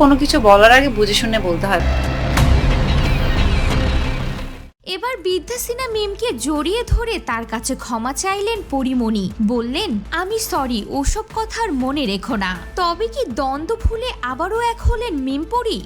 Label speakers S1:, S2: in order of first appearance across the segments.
S1: কোনো কিছু বলার আগে বুঝে শুনে বলতে হয়।
S2: এবার বিদ্যা সিনা মিমকে জড়িয়ে ধরে তার কাছে ক্ষমা চাইলেন পরিমণি। বললেন, আমি সরি ওসব কথার মনে রেখো না। তবে কি দ্বন্দ্ব ভুলে আবারও এক হলেন মিম পরি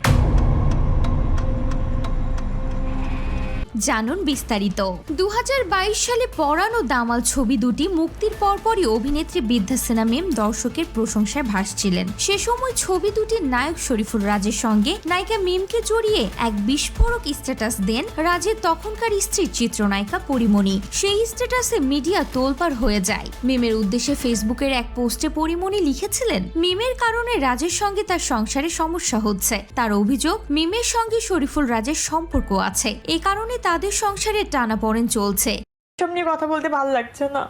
S2: জানুন বিস্তারিত। দু হাজার বাইশ সালে পরানো দামাল ছবি দুটি মুক্তির পরপরই অভিনেত্রী বিদ্যা সিনহা মিম দর্শকের প্রশংসায় ভাসছিলেন। সে সময় ছবি দুটির নায়ক শরীফুল রাজের সঙ্গে নায়িকা মিমকে জড়িয়ে এক বিস্ফোরক স্ট্যাটাস দেন রাজের তখনকার স্ত্রী চিত্রনায়িকা পরিমণি। সেই স্ট্যাটাসে মিডিয়া তোলপাড় হয়ে যায়। মিমের উদ্দেশ্যে ফেসবুকের এক পোস্টে পরিমণি লিখেছিলেন, মিমের কারণে রাজের সঙ্গে তার সংসারে সমস্যা হচ্ছে। তার অভিযোগ, মিমের সঙ্গে শরীফুল রাজের সম্পর্ক আছে। এ কারণে তাদের সংসারে টানাপড়েন চলছে।
S3: সব নিয়ে কথা বলতে ভালো লাগছে না।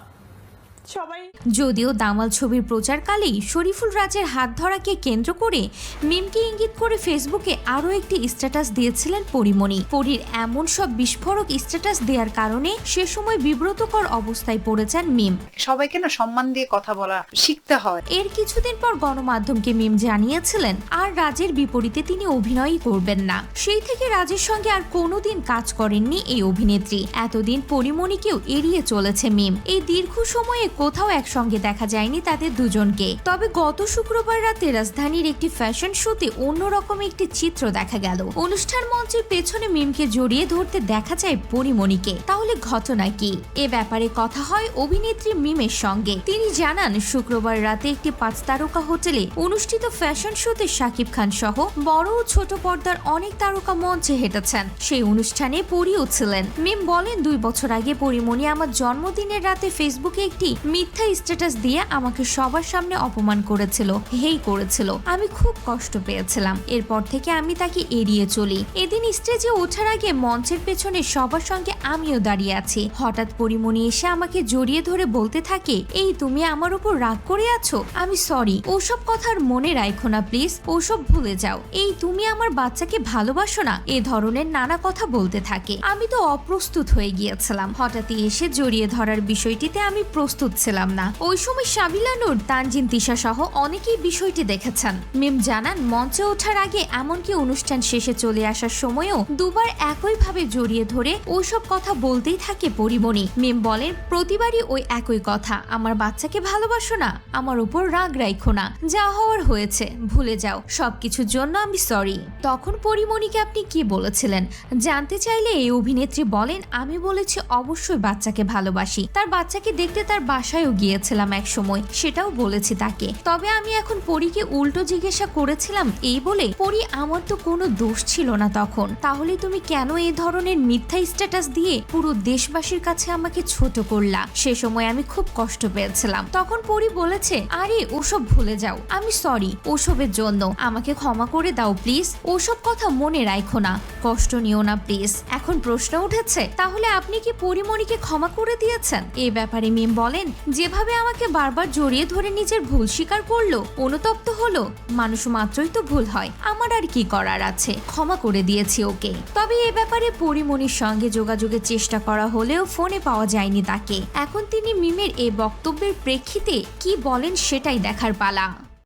S3: সবাই।
S2: যদিও দামাল ছবির প্রচারকালেই শরীফুল রাজের হাত ধরাকে কেন্দ্র করে মিমকে ইঙ্গিত করে ফেসবুকে আরও একটি স্ট্যাটাস দিয়েছিলেন পরিমণি। পরীর এমন সব বিস্ফোরক স্ট্যাটাস দেওয়ার কারণে সে সময় বিব্রতকর অবস্থায় পড়ে যান মিম।
S1: সবাইকে না সম্মান দিয়ে কথা বলা শিখতে হয়।
S2: এর কিছুদিন পর গণমাধ্যমকে মিম জানিয়েছিলেন আর রাজের বিপরীতে তিনি অভিনয়ই করবেন না। সেই থেকে রাজের সঙ্গে আর কোনোদিন কাজ করেননি এই অভিনেত্রী। এতদিন পরিমণিকেও এড়িয়ে চলেছে মিম। এই দীর্ঘ সময়ে কোথাও একসঙ্গে দেখা যায়নি তাদের দুজনকে। তবে গত শুক্রবার রাতে রাজধানীর একটি ফ্যাশন শোতে অন্যরকম একটি চিত্র দেখা গেল। অনুষ্ঠান মঞ্চের পেছনে মিমকে জড়িয়ে ধরতে দেখা যায় পরিমণিকে। তাহলে ঘটনা কি? এ ব্যাপারে কথা হয় অভিনেত্রী মিমের সঙ্গে। তিনি জানান, শুক্রবার রাতে একটি পাঁচ তারকা হোটেলে অনুষ্ঠিত ফ্যাশন শোতে শাকিব খান সহ বড় ও ছোট পর্দার অনেক তারকা মঞ্চে হেঁটেছেন। সেই অনুষ্ঠানে পরিও ছিলেন মিম বলেন, দুই বছর আগে পরিমণি আমার জন্মদিনের রাতে ফেসবুকে একটি মিথ্যা স্ট্যাটাস দিয়ে আমাকে সবার সামনে অপমান করেছিল, হেই করেছিল। আমি খুব কষ্ট পেয়েছিলাম। এরপর থেকে আমি তাকে এড়িয়ে চলি। এদিন স্টেজে ওঠার আগে মঞ্চের পেছনে সবার সঙ্গে আমিও দাঁড়িয়ে আছি। হঠাৎ পরিমণি এসে আমাকে জড়িয়ে ধরে বলতে থাকে, এই, তুমি আমার উপর রাগ করে আছো? আমি সরি ওসব কথা আর মনে রাখো না প্লিজ ওসব ভুলে যাও। এই, তুমি আমার বাচ্চাকে ভালোবাসো না? এ ধরনের নানা কথা বলতে থাকে। আমি তো অপ্রস্তুত হয়ে গিয়েছিলাম। হঠাৎই এসে জড়িয়ে ধরার বিষয়টিতে আমি প্রস্তুত ছিলাম না। ওই সময় নূর তানজিন তিশা সহ অনেকেই বিষয়টি দেখেছেন। মেম জানান, মঞ্চে ওঠার আগে এমনকি অনুষ্ঠান শেষে চলে আসার সময়ও দুবার একইভাবে জড়িয়ে ধরে ওইসব কথা বলতেই থাকে পরিমণি। মিম বলেন, প্রতিবারই ওই একই কথা। আমার বাচ্চাকে ভালোবাসো না, আমার উপর রাগ রাখো না। যা হওয়ার হয়েছে, ভুলে যাও। সবকিছুর জন্য আমি সরি তখন পরিমণিকে আপনি কি বলেছিলেন? জানতে চাইলে এই অভিনেত্রী বলেন, আমি বলেছি অবশ্যই বাচ্চাকে ভালোবাসি। তার বাচ্চাকে দেখতে তার বাসায়ও গিয়েছিলাম এক সময় সেটাও বলেছি তাকে। তবে আমি এখন পরীকে উল্টো জিজ্ঞাসা করেছিলাম, এই বলে পরী, আমার তো কোনো দোষ ছিল না তখন। তাহলে তুমি কেন এই ধরনের মিথ্যা স্ট্যাটাস দিয়ে পুরো দেশবাসীর কাছে আমাকে ছোট করলা। সে সময় আমি খুব কষ্ট পেয়েছিলাম। তখন পরী বলেছে, আরে, ওসব ভুলে যাও। আমি সরি ওসবের জন্য। আমাকে ক্ষমা করে দাও প্লিজ ওসব কথা মনে রাখো না। কষ্ট নিও না প্লিজ এখন প্রশ্ন উঠেছে, তাহলে আপনি কি পরিমণিকে ক্ষমা করে দিয়েছেন? এ ব্যাপারে মিম বলেন, যেভাবে আমাকে বারবার জড়িয়ে ধরে নিজের ভুল স্বীকার করল, অনুতপ্ত হলো, মানুষ মাত্রই তো ভুল হয়। আমার আর কি করার আছে? ক্ষমা করে দিয়েছি ওকে। তবে এ ব্যাপারে পরিমণির সঙ্গে যোগাযোগের চেষ্টা করা হলেও ফোনে পাওয়া যায়নি তাকে। এখন তিনি মিমের এ বক্তব্যের প্রেক্ষিতে কি বলেন সেটাই দেখার পালা।